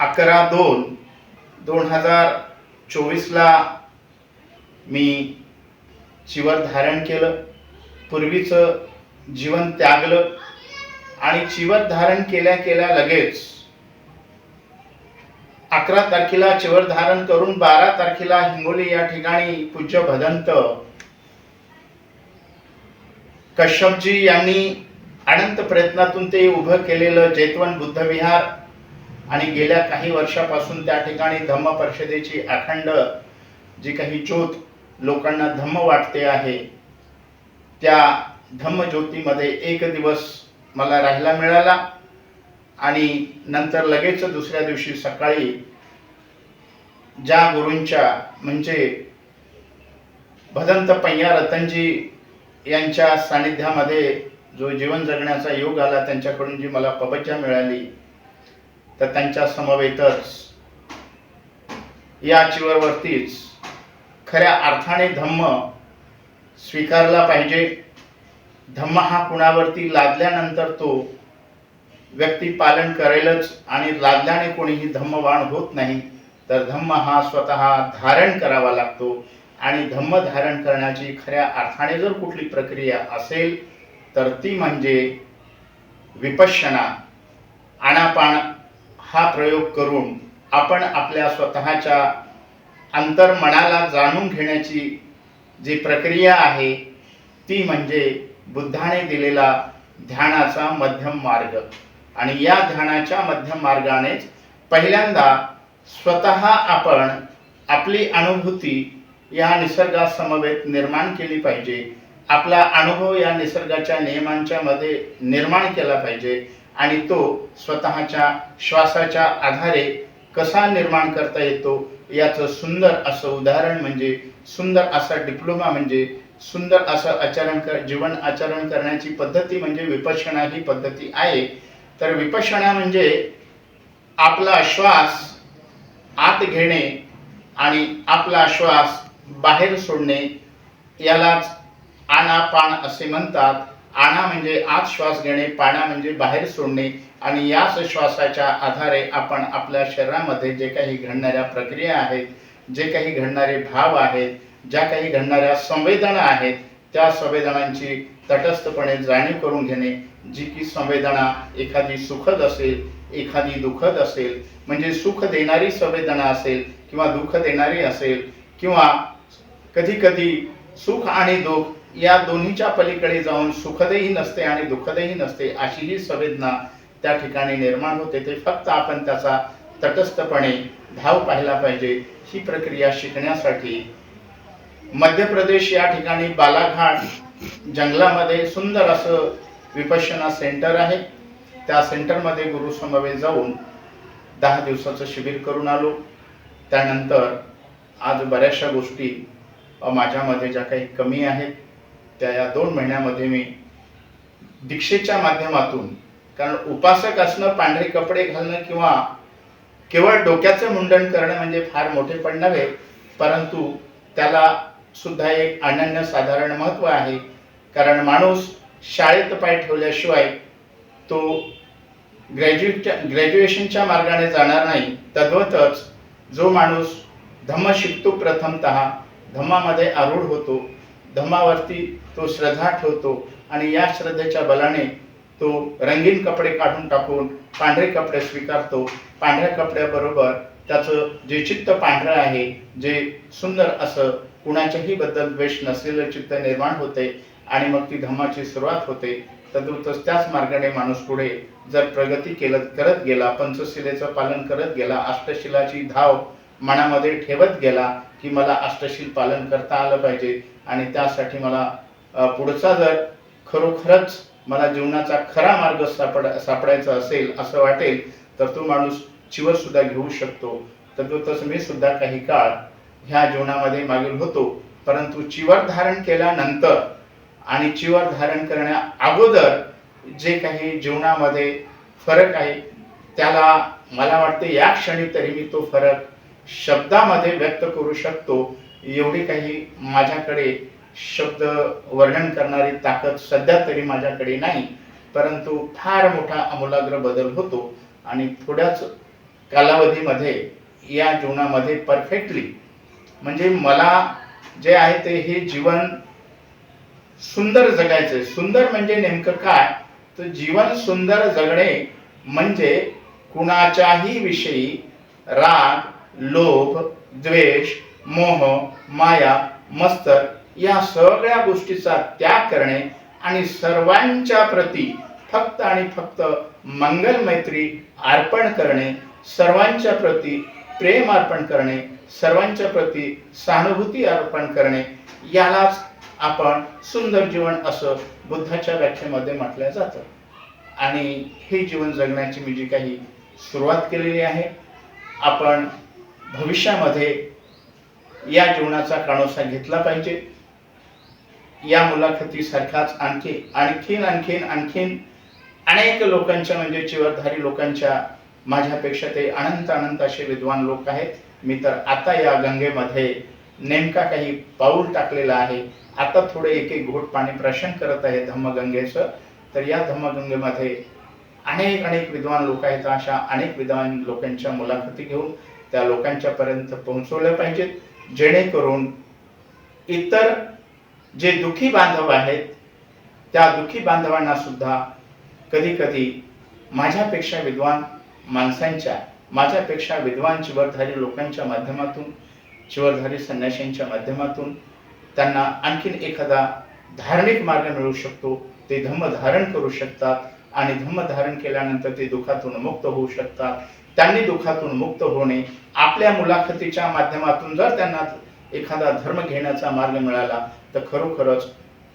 अकरा दोन दोन हजार चोवीसला मी चिवर धारण केलं. पूर्वीचं जीवन त्यागलं आणि चिवर धारण केल्या केल्या लगेच अकरा तारखेला चिवर धारण करून बारा तारखेला हिंगोली या ठिकाणी पूज्य भदंत कश्यपजी यांनी अनंत प्रयत्नातून ते उभं केलेलं जैतवन बुद्ध विहार आणि गेल्या काही वर्षापासून त्या ठिकाणी धम्म परिषदेची अखंड जी काही ज्योत लोकांना धम्म वाटते आहे त्या धम्म ज्योतीमध्ये एक दिवस मला राहायला मिळाला आणि नंतर लगेच दुसऱ्या दिवशी सकाळी ज्या गुरूंच्या म्हणजे भदंत पय्या रतनजी यांच्या सानिध्यामध्ये जो जीवन जगण्याचा योग आला त्यांच्याकडून जी मला पबज्जा मिळाली तर त्यांच्या समवेतच या चिवरवरतीच खऱ्या अर्थाने धम्म स्वीकारला पाहिजे. धम्म हा कुणावरती लादल्यानंतर तो व्यक्ती पालन करेलच आणि लादल्याने कोणीही धम्मवान होत नाही. तर धम्म हा स्वतः धारण करावा लागतो आणि धम्म धारण करण्याची खऱ्या अर्थाने जर कुठली प्रक्रिया असेल तर ती म्हणजे विपश्यना आणापान हा प्रयोग करून आपण आपल्या स्वतःच्या अंतर्मनाला जाणून घेण्याची जी प्रक्रिया आहे ती म्हणजे बुद्धाने दिलेला ध्यानाचा मध्यम मार्ग. आणि या ध्यानाच्या मध्यम मार्गानेच पहिल्यांदा स्वतः आपण आपली अनुभूती या निसर्गासमवेत निर्माण केली पाहिजे. आपला अनुभव या निसर्गाच्या नियमांच्या मध्ये निर्माण केला पाहिजे. आणि तो स्वतःच्या श्वासाच्या आधारे कसा निर्माण करता येतो याचं सुंदर असं उदाहरण म्हणजे सुंदर असा डिप्लोमा म्हणजे सुंदर असं आचरण कर जीवन आचरण करण्याची पद्धती म्हणजे विपश्यना ही पद्धती आहे. तर विपश्यना म्हणजे आपला श्वास आत घेणे आणि आपला श्वास बाहेर सोडणे यालाच आनापान असे म्हणतात. आणा म्हणजे आत श्वास घेणे पाना म्हणजे बाहेर सोडणे आणि याच श्वासाच्या आधारे आपण आपल्या शरीरामध्ये जे काही घडणाऱ्या प्रक्रिया आहेत जे काही घडणारे भाव आहेत ज्या काही घडणाऱ्या संवेदना आहेत त्या संवेदनांची तटस्थपणे जाणीव करून घेणे. जी की संवेदना एखादी सुखद असेल एखादी दुःखद असेल म्हणजे सुख देणारी संवेदना असेल किंवा दुःख देणारी असेल किंवा कधी कधी सुख आणि दुःख या दोन्हीच्या पलीकडे जाऊन सुखदही नसते आणि दुःखदही नसते अशी ही संवेदना त्या ठिकाणी निर्माण होते. ते फक्त आपण त्याचा तटस्थपणे धाव पाहिला पाहिजे. ही प्रक्रिया शिकण्यासाठी मध्य प्रदेश या ठिकाणी बालाघाट जंगलामध्ये सुंदर असं विपश्यना सेंटर आहे. त्या सेंटरमध्ये गुरुसमवेत जाऊन दहा दिवसाचं शिबिर करून आलो. त्यानंतर आज बऱ्याचशा गोष्टी माझ्यामध्ये ज्या काही कमी आहेत त्या या दोन महिन्यामध्ये मी दीक्षेच्या माध्यमातून कारण उपासक असणं पांढरे कपडे घालणं किंवा केवळ डोक्याचं मुंडन करणं म्हणजे फार मोठेपण नव्हे परंतु त्याला सुद्धा एक अनन्य साधारण महत्त्व आहे. कारण माणूस शाळेत पाय ठेवल्याशिवाय तो ग्रॅज्युएटच्या ग्रॅज्युएशनच्या मार्गाने जाणार नाही. तद्वतच जो माणूस धम्म शिकतो प्रथमतः धम्मामध्ये आरूढ होतो धम्मावरती तो श्रद्धा ठेवतो आणि या श्रद्धेच्या बलाने तो रंगीन कपडे काढून टाकून पांढरे कपडे स्वीकारतो. पांढऱ्या कपड्याबरोबर त्याचं जे चित्त पांढरं आहे जे सुंदर असं कुणाच्याही बद्दल द्वेष नसलेलं चित्त निर्माण होते आणि मग ती धम्माची सुरुवात होते. तद्रुतच त्याच मार्गाने माणूस पुढे जर प्रगती केलं करत गेला पंचशिलेचं पालन करत गेला अष्टशिलाची धाव मनामध्ये ठेवत गेला की मला अष्टशील पालन करता आलं पाहिजे आणि त्यासाठी मला पुढचा जर खरोखरच मला जीवनाचा खरा मार्ग सापड सापडायचा असेल असं वाटेल तर तो माणूस चिवर सुद्धा घेऊ शकतो. तर तो तसं मी सुद्धा काही काळ ह्या जीवनामध्ये मागील होतो. परंतु चिवर धारण केल्यानंतर आणि चिवर धारण करण्या अगोदर जे काही जीवनामध्ये फरक आहे त्याला मला वाटते या क्षणी तरी मी तो फरक शब्दामध्ये व्यक्त करू शकतो. एवढी काही माझ्याकडे शब्द वर्णन करणारी ताकद सध्या तरी माझ्याकडे नाही परंतु फार मोठा आमूलाग्र बदल होतो आणि थोड्याच कालावधीमध्ये या जीवनामध्ये परफेक्टली म्हणजे मला जे आहे ते हे जीवन सुंदर जगायचं सुंदर म्हणजे नेमकं काय? तर जीवन सुंदर जगणे म्हणजे कुणाच्याही विषयी राग लोभ द्वेष मोह माया मस्तर या सगळ्या गोष्टीचा त्याग करणे आणि सर्वांच्या प्रती फक्त आणि फक्त मंगल मैत्री अर्पण करणे सर्वांच्या प्रती प्रेम अर्पण करणे सर्वांच्या प्रती सहानुभूती अर्पण करणे यालाच आपण सुंदर जीवन असं बुद्धाच्या व्याख्येमध्ये म्हटलं जातं. आणि हे जीवन जगण्याची मी जी काही सुरुवात केलेली आहे आपण भविष्यामध्ये या जीवनाचा काणोसा घेतला पाहिजे. या मुलाखतीसारखाच आणखी आणखीन आणखीन आणखीन अनेक लोकांच्या म्हणजे चिवरधारी लोकांच्या माझ्यापेक्षा ते अनंत अनंत असे विद्वान लोक आहेत. मी तर आता या गंगेमध्ये नेमका काही पाऊल टाकलेला आहे. आता थोडे एक एक घोट पाणी प्राशन करत आहे धम्मगंगेचं. तर या धम्मगंगेमध्ये अनेक अनेक विद्वान लोक आहेत. अशा अनेक विद्वान लोकांच्या मुलाखती घेऊन त्या लोकांच्या पर्यंत पोहोचवल्या पाहिजेत. जेणेकरून इतर जे दुखी बांधव आहेत त्या दुखी बांधवांना सुद्धा कधी कधी माझ्यापेक्षा विद्वान माणसांच्या माझ्यापेक्षा विद्वान चिवरधारी लोकांच्या माध्यमातून चिवरधारी संन्याशांच्या माध्यमातून त्यांना आणखीन एखादा धार्मिक मार्ग मिळू शकतो. ते धम्म धारण करू शकतात आणि धम्म धारण केल्यानंतर ते दुःखातून मुक्त होऊ शकतात. त्यांनी दुःखातून मुक्त होणे आपल्या मुलाखतीच्या माध्यमातून जर त्यांना एखादा धर्म घेण्याचा मार्ग मिळाला तर खरोखरच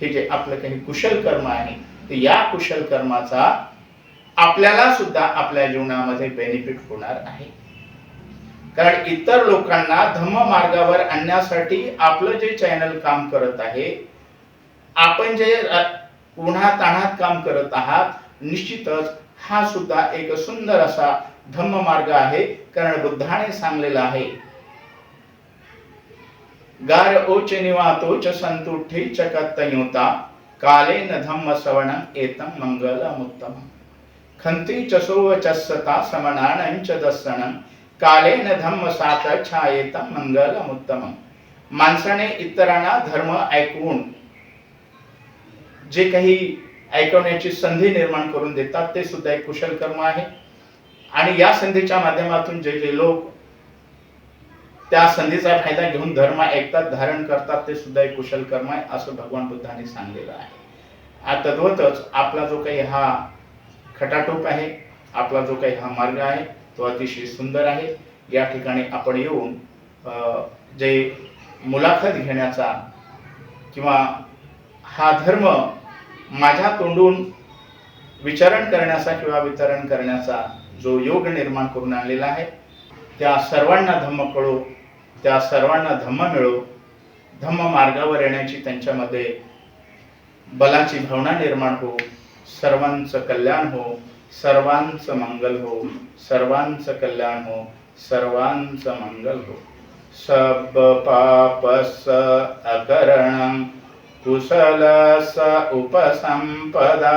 हे जे आपलं काही कुशल कर्म आहे ते या कुशल कर्माचा आपल्याला सुद्धा आपल्या जीवनामध्ये बेनिफिट होणार आहे. कारण इतर लोकांना धम्म मार्गावर आणण्यासाठी आपलं जे चॅनल काम करत आहे आपण जे अ, ताणात काम करत आहात निश्चितच हा सुद्धा एक सुंदर असा धम्म मार्ग आहे. कारण बुद्धाने सांगलेला आहे गार ओच निवातोच संतुठी चकत्तयुता न धम्म सवण एतम मंगलमुत्तम खंती चसोव चस्सता समनानंच काले न धम्म सात छायेतम मंगलमुत्तम माणसाने इतरांना धर्म ऐकवून जे काही ऐकवण्याची संधी निर्माण करून देतात ते सुद्धा एक कुशल कर्म आहे. आणि या संधीच्या माध्यमातून जे जे लोक त्या संधीचा फायदा घेऊन धर्म ऐकतात धारण करतात ते सुद्धा एक कुशल कर्म आहे असं भगवान बुद्धाने सांगलेलं आहे. तद्वतच आपला जो काही हा खटाटोप आहे आपला जो काही हा मार्ग आहे तो अतिशय सुंदर आहे. या ठिकाणी आपण येऊन जे मुलाखत घेण्याचा किंवा हा धर्म माझ्या तोंडून विचारण करण्याचा किंवा वितरण करण्याचा जो योग निर्माण करून आणलेला आहे त्या सर्वांना धम्म कळो त्या सर्वांना धम्म मिळो धम्म मार्गावर येण्याची त्यांच्यामध्ये बलाची भावना निर्माण हो सर्वांचं कल्याण हो सर्वांचं मंगल हो सर्वांचं कल्याण हो सर्वांचं मंगल हो. सब पापस अकरण कुशल स उपसंपदा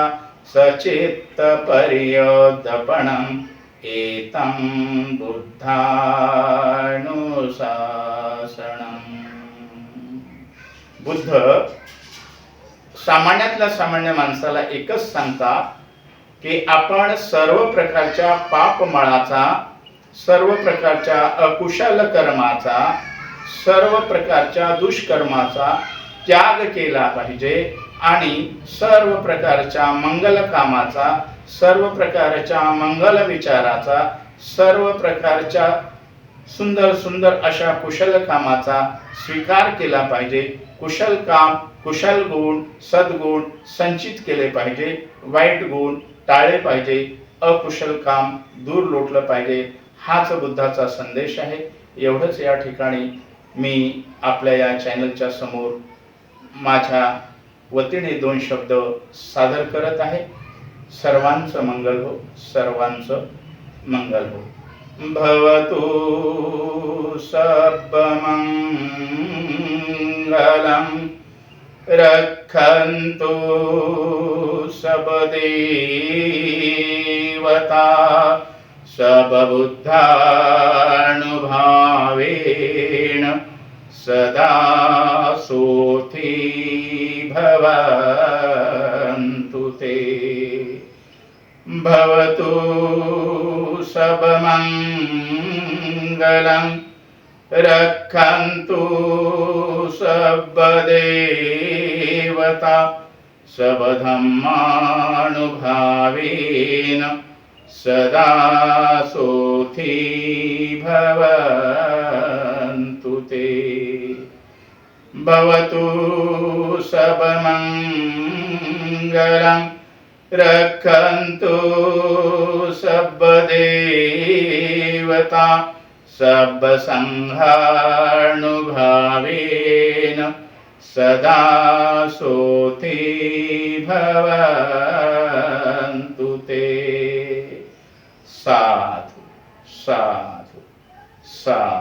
सचित्त पर्योदपणम् एतं बुद्धानुशासनम्। बुद्ध सामान्यातल्या सामान्य माणसाला एकच सांगतात की आपण सर्व प्रकारच्या पापमळाचा सर्व प्रकारच्या अकुशल कर्माचा सर्व प्रकारच्या दुष्कर्माचा त्याग केला पाहिजे आणि सर्व प्रकारच्या मंगल कामाचा सर्व प्रकारच्या मंगल विचाराचा सर्व प्रकारच्या सुंदर सुंदर अशा कुशल कामाचा स्वीकार केला पाहिजे. कुशल काम कुशल गुण सद्गुण संचित केले पाहिजे. वाईट गुण टाळले पाहिजे. अकुशल काम दूर लोटलं पाहिजे. हाच बुद्धाचा संदेश आहे. एवढंच या ठिकाणी मी आपल्या या चॅनलच्या समोर माझ्या वतीने दोन शब्द सादर करत आहे. सर्वांचं मंगल हो सर्वांचं मंगल हो. भवतु सपमङ्गलं रक्षन्तु सबदेवता सबबुद्धानुभावेन सदा सोऽथी भवन्तु ते भवतु सबमङ्गलम् रक्षन्तु सबदेवता सबधम्मानुभावेन सदा सोऽथी भव भवतु सबमङ्गलं रक्षन्तु सबदेवता सबसंहानुभावेन सदा सोऽथी भवन्तु ते। साधु साधु साधु।